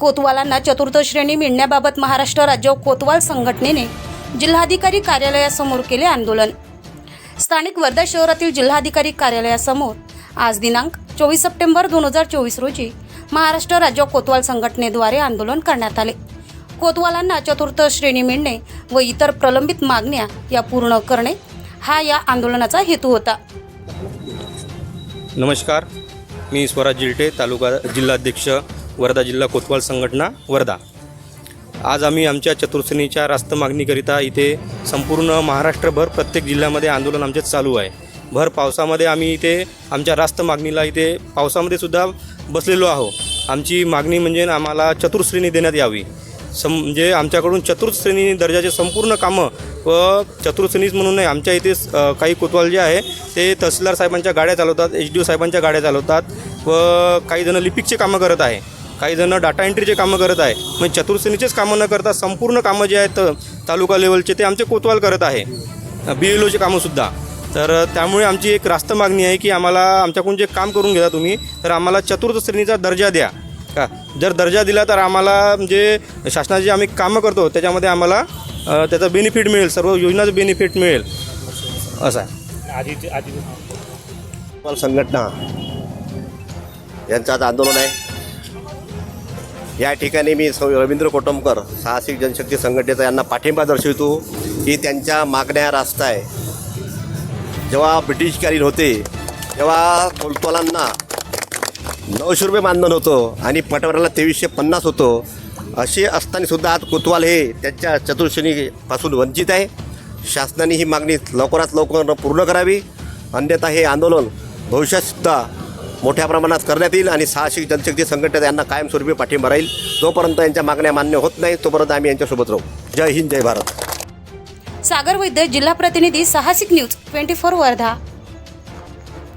कोतवालांना चतुर्थ श्रेणी मिळण्याबाबत महाराष्ट्र राज्य कोतवाल संघटनेने जिल्हाधिकारी कार्यालयासमोर केले आंदोलन. स्थानिक वर्धा शहरातील जिल्हाधिकारी कार्यालयासमोर आज दिनांक चोवीस सप्टेंबर दोन हजार चोवीस रोजी महाराष्ट्र राज्य कोतवाल संघटनेद्वारे आंदोलन करण्यात आले. कोतवालांना चतुर्थ श्रेणी मिळणे व इतर प्रलंबित मागण्या या पूर्ण करणे हा या आंदोलनाचा हेतू होता. नमस्कार. मी स्वराज जिल्टे तालुका जिल्हाध्यक्ष वर्धा जिल्हा कोतवाल संघटना वर्धा. आज आम्ही आमच्या चतुर्श्रेणीच्या रास्त मागणीकरिता इथे संपूर्ण महाराष्ट्रभर प्रत्येक जिल्ह्यामध्ये आंदोलन आमचे चालू आहे. भर पावसामध्ये आम्ही इथे आमच्या रास्त मागणीला इथे पावसामध्ये सुद्धा बसलेलो आहो आमची मागणी म्हणजे आम्हाला चतुर्श्रेणी देण्यात यावी. सम म्हणजे आमच्याकडून चतुर्श्रेणी दर्जाचे संपूर्ण कामं व चतुर्श्रेणीच म्हणून नाही आमच्या इथे काही कोतवाल जे आहे ते तहसीलदार साहेबांच्या गाड्या चालवतात एच डी ओ साहेबांच्या गाड्या चालवतात व काही जण लिपिकचे कामं करत आहे. काही जण डाटा एंट्रीचे कामं करत आहे. म्हणजे चतुर्श्रेणीचेच कामं न करता संपूर्ण कामं जे आहेत तालुका लेवलचे ते आमचे कोतवाल करत आहे. बी एल ओचे कामंसुद्धा तर त्यामुळे आमची एक रास्त मागणी आहे की आम्हाला आमच्याकडून जे काम करून घेता तुम्ही तर आम्हाला चतुर्थ श्रेणीचा दर्जा द्या. का? जर दर्जा दिला तर आम्हाला म्हणजे शासनाचे जे आम्ही कामं करतो त्याच्यामध्ये आम्हाला त्याचा बेनिफिट मिळेल सर्व योजनाचं बेनिफिट मिळेल. असं आहे. कोतवाल संघटना. यांचं आज आंदोलन आहे. या ठिकाणी मी सौ रवींद्र कोटमकर साहसिक जनशक्ती संघटनेचा यांना पाठिंबा दर्शवितो. की त्यांच्या मागण्या रास्त आहे. जेव्हा ब्रिटिशकालीन होते तेव्हा कोलतोलांना नऊशे रुपये मानधन होतं आणि पटवाऱ्याला तेवीसशे पन्नास होतं. असे असताना सुद्धा आज कोतवाल हे त्यांच्या चतुर्श्रेणीपासून वंचित आहे. शासनाने ही मागणी लवकरात लवकर पूर्ण करावी. अन्यथा हे आंदोलन भविष्यातसुद्धा मोठ्या प्रमाणात करण्यात येईल आणि साहसिक जनशक्ती संघटना यांना कायमस्वरूपी पाठिंबा राहील. जोपर्यंत यांच्या मागण्या मान्य होत नाही तोपर्यंत आम्ही यांच्यासोबत राहू. जय हिंद जय भारत. सागर वैद्य जिल्हा प्रतिनिधी साहसिक न्यूज ट्वेंटी फोर वर्धा.